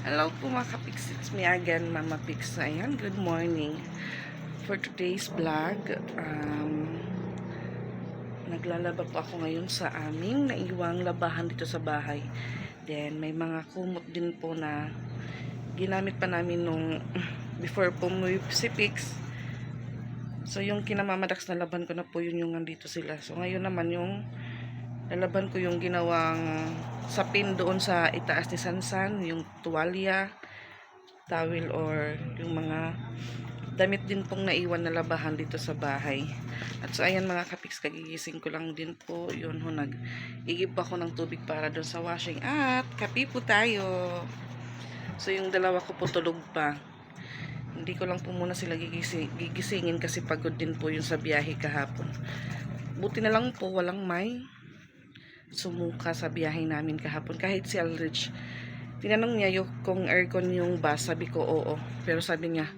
Hello po mga kapiks, it's me again, Mama Pix. Ayan, good morning. For today's vlog, um, naglalaba po ako ngayon sa aming naiwang labahan dito sa bahay. Then, may mga kumot din po na ginamit pa namin nung before po mo si Pix. So, yung kinamamadax na laban ko na po, yun yung nandito sila. So, ngayon naman yung lalaban ko yung ginawang sapin doon sa itaas ni Sansan, yung tuwalya, towel or yung mga damit din pong naiwan na labahan dito sa bahay. At so ayan mga kapiks, kagigising ko lang din po. Yun ho, nag igib ako ng tubig para doon sa washing. At kapi po tayo. So yung dalawa ko po tulog pa. Hindi ko lang po muna sila gigising, gigisingin kasi pagod din po yung sa biyahe kahapon. Buti na lang po walang may sumuka sa biyahe namin kahapon. Kahit si Alrich, tinanong niya yung kung aircon yung bus. Sabi ko, oo. Pero sabi niya,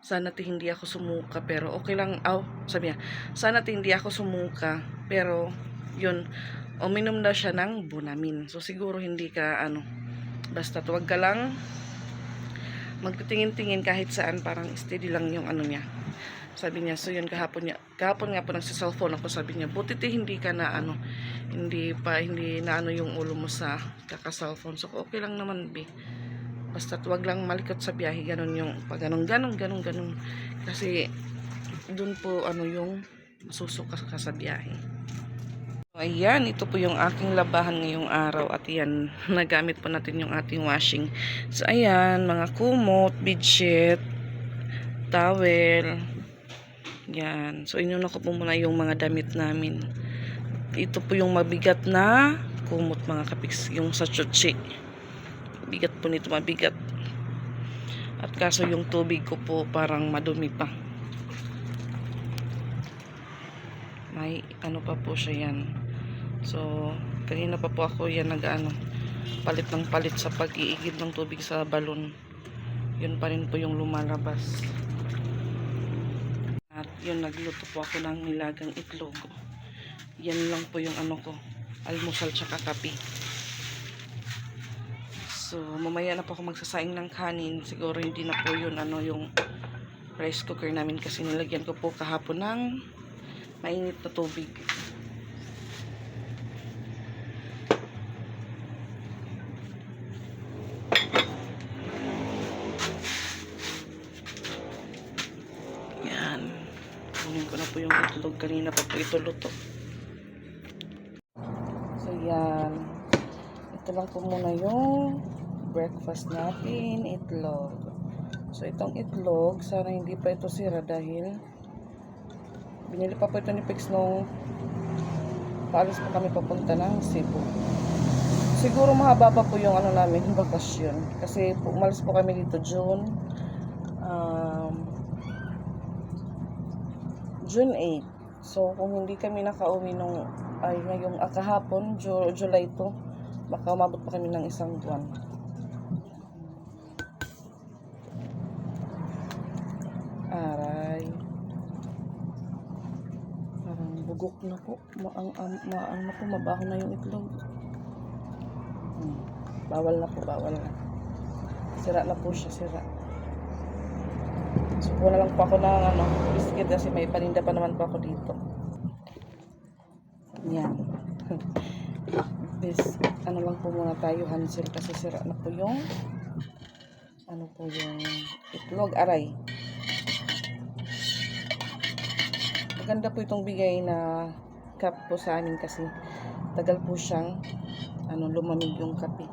sana hindi ako sumuka. Pero okay lang, aw, sabi niya, sana hindi ako sumuka. Pero, yun, uminom daw siya ng bunamin. So, siguro hindi ka, ano, basta tuwag ka lang, magtitingin-tingin kahit saan, parang steady lang yung ano niya. Sabi niya, so yun kahapon niya, kahapon nga po nagsa-cellphone ako, sabi niya, buti ti hindi ka na ano, hindi pa, hindi na ano yung ulo mo sa kaka-cellphone. So, okay lang naman, be. Basta wag lang malikot sa biyahe, ganun yung, pag ganun, ganun, ganun, ganun. Kasi, dun po, ano yung, masusuka ka sa biyahe. So, ayan, ito po yung aking labahan ngayong araw at yan, nagamit po natin yung ating washing. So, ayan, mga kumot, bedsheet, towel, yan. So, inuna ko po muna yung mga damit namin. Ito po yung mabigat na kumot mga kapiks, yung sa chuchi. Bigat po nito, mabigat. At kaso yung tubig ko po parang madumi pa. May ano pa po siya yan. So, kanina pa po ako yan nag-ano, palit ng palit sa pag-iigib ng tubig sa balon. Yun pa rin po yung lumalabas. At yun, nagluto po ako ng nilagang itlog. Yan lang po yung ano ko, almusal tsaka kape. So, mamaya na po ako magsasaing ng kanin. Siguro hindi na po yun, ano, yung rice cooker namin kasi nilagyan ko po kahapon ng mainit na tubig. Yan. Kunin ko na po yung itlog. Kanina pa po ito luto. Lang po muna yung breakfast natin. Itlog. So, itong itlog, sana hindi pa ito sira dahil binili pa po ito ni Pix nung paalis pa kami papunta ng Cebu. Siguro mahaba pa po yung ano namin, yung bakasyon. Kasi po, umalis po kami dito June. Um, June 8. So, kung hindi kami nakauwi nung, ay ngayong ah, kahapon, Ju- July 2, baka umabot pa kami ng isang buwan. Aray. Parang bugok na po. Maang, ang, maang na po, mabaho na yung itlog. Hmm. Bawal na po, bawal na. Sira na po siya, sira. So, na lang po ako ng ano, biscuit kasi may paninda pa naman po ako dito. Yan. This, ano lang po muna tayo, Hansel, kasi sira na po yung, ano po yung itlog, aray. Maganda po itong bigay na cup po sa amin kasi tagal po siyang, ano, lumamig yung kape.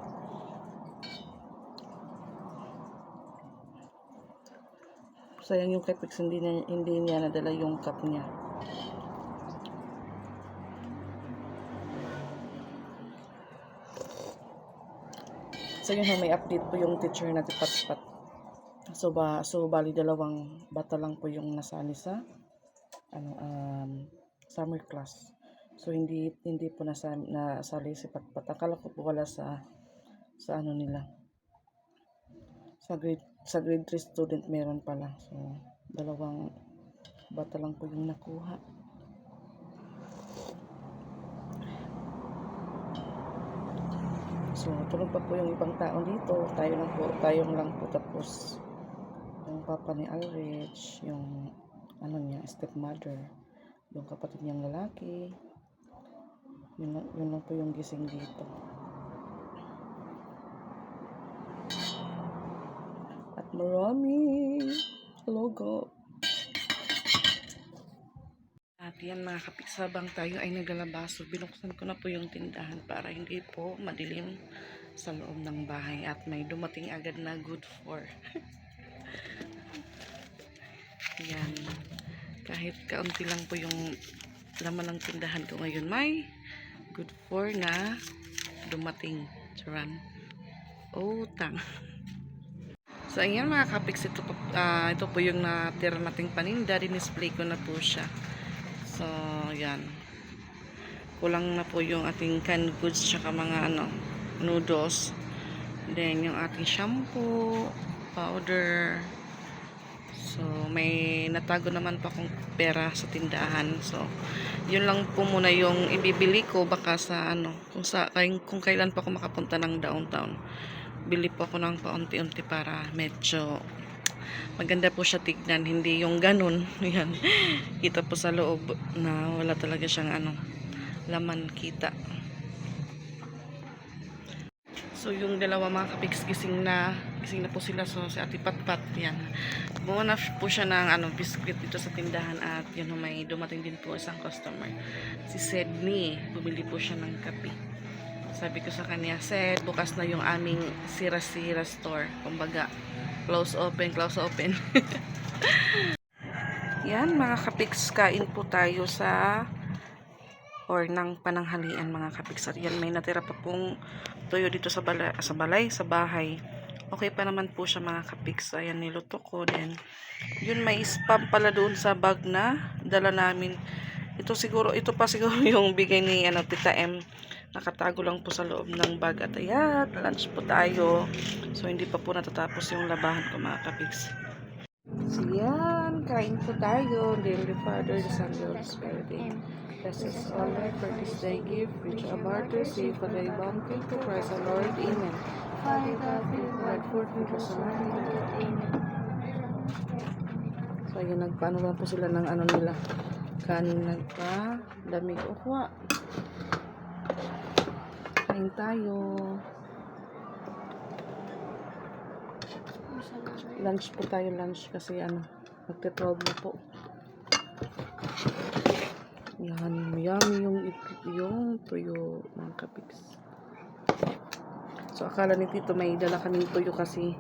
Sayang yung Capex, hindi, niya, hindi niya nadala yung cup niya. So yun may update po yung teacher na tipat-pat. So ba so bali dalawang bata lang po yung nasali sa ano um summer class. So hindi hindi po nasa nasali si Patpat. Akala ko po wala sa sa ano nila. Sa grade sa grade 3 student meron pala. So dalawang bata lang po yung nakuha. So, tulog pa po yung ibang tao dito. Tayo lang po, tayong lang po tapos yung papa ni Alrich, yung ano niya, stepmother, yung kapatid niyang lalaki. Yun, lang- yun lang po yung gising dito. At marami logo. At yan mga kapiksabang tayo ay naglalabaso. Binuksan ko na po yung tindahan para hindi po madilim sa loob ng bahay at may dumating agad na good for. yan. Kahit kaunti lang po yung laman ng tindahan ko ngayon, may good for na dumating. Charan. Utang. So, ayan mga kapiks, ito po, ah, ito po yung natira nating paninda. Dinisplay ko na po siya. So, yan. Kulang na po yung ating canned goods tsaka mga ano, noodles. Then, yung ating shampoo, powder. So, may natago naman pa akong pera sa tindahan. So, yun lang po muna yung ibibili ko baka sa ano, kung, sa, kung kailan pa ako makapunta ng downtown. Bili po ako ng paunti-unti para medyo maganda po siya tignan, hindi yung ganun. Yan. Kita po sa loob na wala talaga siyang ano, laman kita. So yung dalawa mga kapiks gising na, gising na po sila so si Ate Patpat yan. Buwan na po siya ng ano, biscuit dito sa tindahan at yun may dumating din po isang customer. Si Sedney, bumili po siya ng kape. Sabi ko sa kanya, Sed, bukas na yung aming sira-sira store. Kumbaga, close open, close open. Yan, mga kapiks, kain po tayo sa or ng pananghalian mga kapiks. Yan, may natira pa pong tuyo dito sa, bala, sa balay, sa bahay. Okay pa naman po siya mga kapiks. Ayan, niluto ko din. Yun, may spam pala doon sa bag na dala namin. Ito siguro, ito pa siguro yung bigay ni ano, Tita M. Nakatago lang po sa loob ng bag. At ayan, lunch po tayo. So, hindi pa po natatapos yung labahan ko mga kapiks. So, yan. Kain po tayo. Dear the Father, the Son, the Holy Spirit. Bless us all Lord, for this day give, reach a barter, save for thy bounty, to Christ our Lord. Amen. Father. So, ayun, nagpaano lang po sila ng ano nila. Kanin nagpa, lamig ukwa. Kain tayo. Lunch po tayo, lunch kasi ano, magte-12 na po. Yan, yummy yung, yung tuyo mga kapiks. So, akala ni Tito may dala kaming tuyo kasi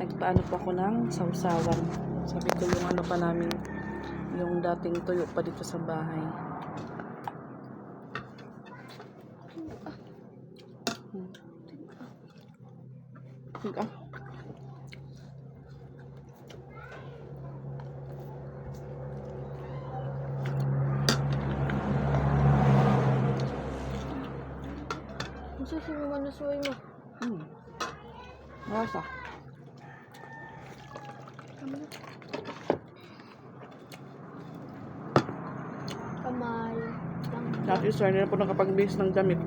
nagpaano pa ako ng sausawan. Sabi ko yung ano pa namin, yung dating tuyo pa dito sa bahay. Ang susunod na suway mo. Hmm. Masa. Kamay. Lang. Dati hindi na po nakapag-base ng damit.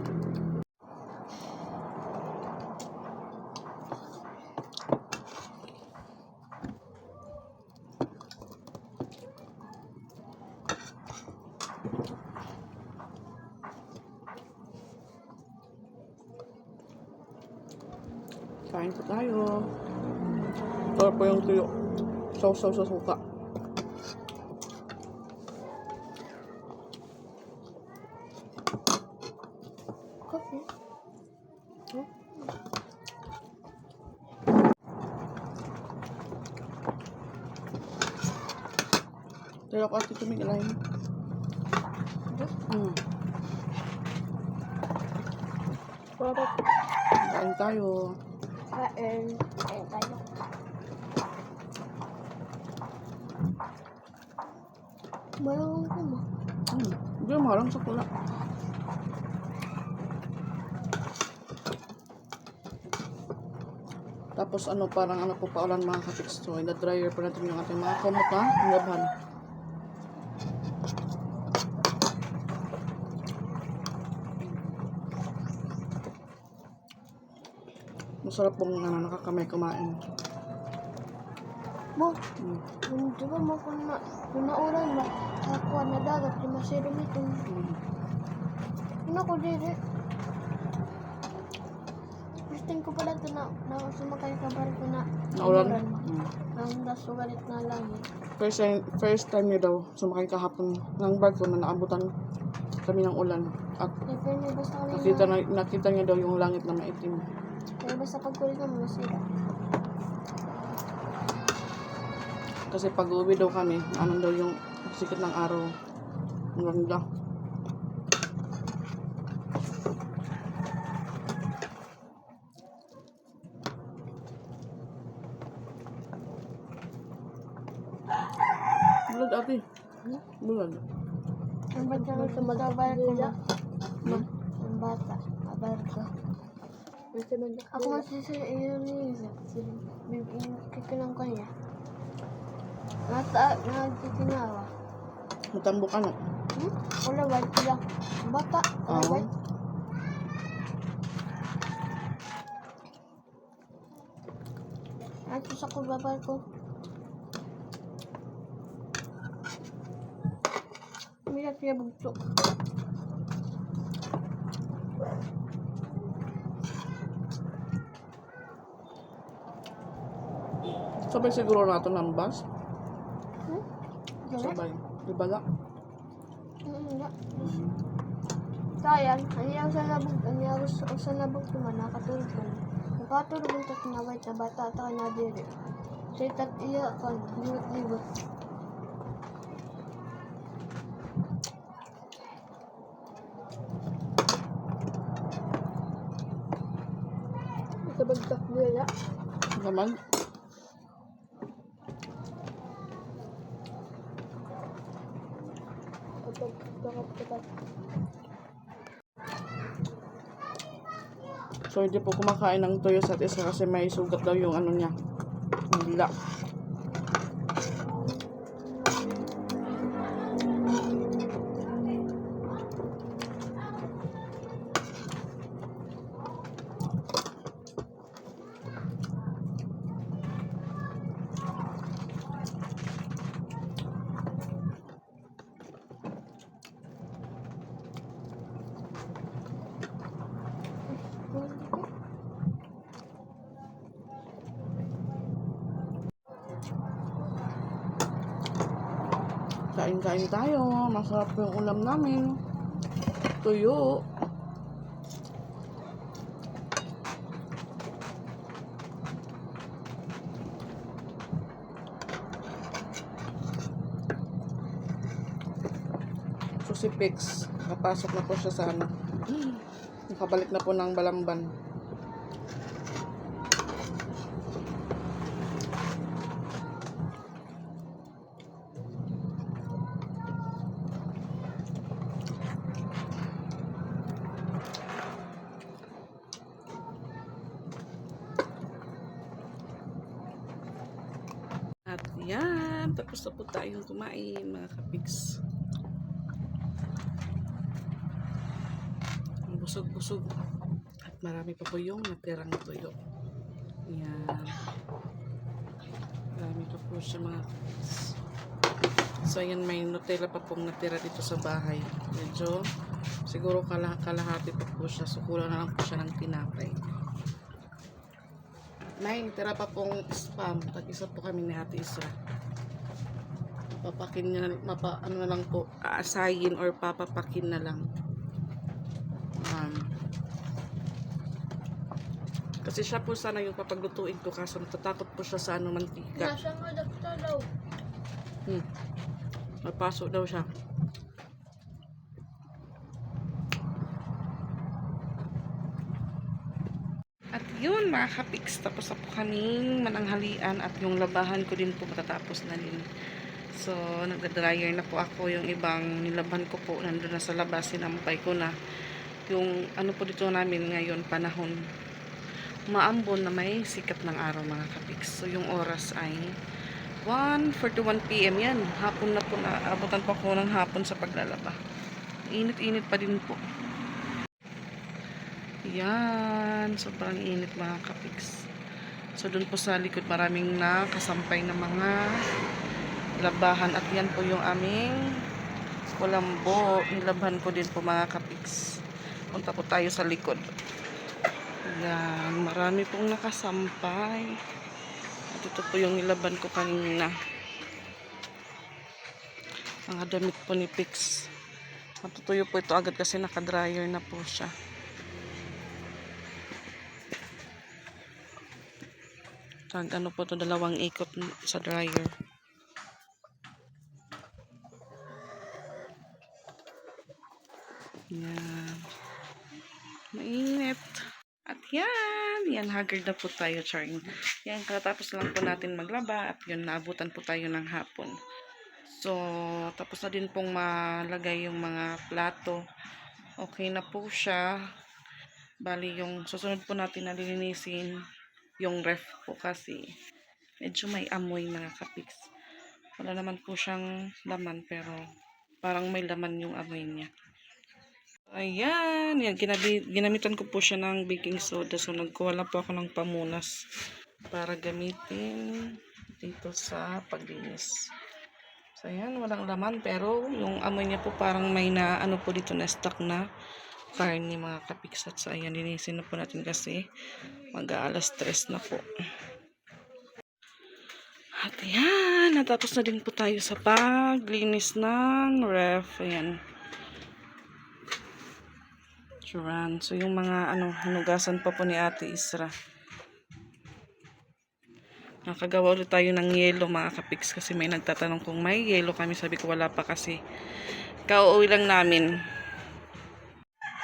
Kain po tayo. Ito po yung tuyo. Sausaw sa suka. Coffee. Pero ako ati tumigilay. Hmm. Bakit? Kain tayo. Kain. Kain tayo. Mayroon ko mo. Hmm. Hindi marang sa kula. Tapos ano, parang ano po paulan mga. So, ina-dryer pa natin yung ating mga kamot ha. Ang laban. sarap pong ano, nakakamay kumain. Mo, Mm. yung di ba mo kung na, kung naulan ba, kakuha na dagat, di masiro nito. Mm. Ano ko dili? First time ko pala ito na, na sumakay ka barko na Naulan? Mm. Nang nasugalit na langit. First time, first time niya daw sumakay kahapon ng barko na naabutan kami ng ulan. At nakita, na, na, nakita niya daw yung langit na maitim. may basta pagkulit naman masira. Kasi pag uwi daw kami, ano daw yung sikat ng araw. Ang ganda. Bulad ate. Bulad. Ang bata naman sa magbabarko na. Ma, ang bata, mabarko. Ako masisi yun niya. Kikinang ko niya. Nata, nagkikinawa. Matambo ka na. Hmm? Wala, white sila. Bata, wala Oo. white. Ato sa kubabal ko. Mira siya bugto. Sabay siguro nato ng bus. Sabay? Ibala. Hmm, nga. Sayang, ayaw sa labog, ayaw sa, sa labog naman, nakatulog ko. Nakatulog ang tat na white na bata, at ako na diri. Sa itat iya ka, libot-libot. Sa bagtak nila. Naman. So, hindi po kumakain ng toyo sa isa kasi may sugat daw yung ano niya. Ang dila. Kain-kain tayo. Masarap yung ulam namin. Tuyo. So si Pix, nakapasok na po siya sa ano. Nakabalik na po ng Balamban. At yan, tapos na po tayong kumain mga kapigs. Busog-busog. At marami pa po yung natirang tuyo. Yan. Marami pa po siya mga kapigs. So ayan, may Nutella pa pong natira dito sa bahay. Medyo, siguro kalah kalahati pa po siya. So kulang na lang po siya ng tinapay. May tira pa pong spam. Tag-isa po kami ni Ate Isra. Papakin niya, na- mapa, ano na lang po, aasayin or papapakin na lang. Um, kasi siya po sana yung papaglutuin ko kaso natatakot po siya sa ano mantika. Nasa nga dakta daw. Hmm. Magpasok daw siya. At yun mga kapiks, tapos na po kaming mananghalian at yung labahan ko din po matatapos na din. So, nagda-dryer na po ako yung ibang nilaban ko po nandun na sa labas, sinampay ko na yung ano po dito namin ngayon panahon maambon na may sikat ng araw mga kapiks. So, yung oras ay 1.41 p.m. yan. Hapon na po na, abutan pa ko ng hapon sa paglalaba. Init-init pa din po. Yan. Sobrang init mga kapiks. So, dun po sa likod maraming nakasampay na mga labahan. At yan po yung aming kulambo. Nilabhan ko din po mga kapiks. Punta po tayo sa likod. Yan. Marami pong nakasampay. At ito po yung nilaban ko kanina. Mga damit po ni Pix. Matutuyo po ito agad kasi naka-dryer na po siya. Tag ano po to dalawang ikot sa dryer. Yan. Mainit. At yan. Yan, haggard na po tayo, Charing. Yan, katapos lang po natin maglaba. At yun, naabutan po tayo ng hapon. So, tapos na din pong malagay yung mga plato. Okay na po siya. Bali, yung susunod po natin na lilinisin yung ref po kasi medyo may amoy mga kapiks. Wala naman po siyang laman pero parang may laman yung amoy niya. Ayan, yan, ginamitan ko po siya ng baking soda so nagkuha lang po ako ng pamunas para gamitin dito sa paglinis. So ayan, walang laman pero yung amoy niya po parang may na ano po dito na stock na karne mga kapiks at so ayan, linisin na po natin kasi mag-aalas stress na po. At ayan, natapos na din po tayo sa paglinis ng ref. Ayan. Churan. So, yung mga ano, hinugasan pa po ni Ate Isra. Nakagawa ulit tayo ng yelo mga kapiks kasi may nagtatanong kung may yelo kami. Sabi ko wala pa kasi kauwi lang namin.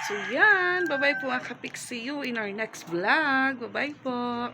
So, yan. Bye-bye po mga kapik. See you in our next vlog. Bye-bye po.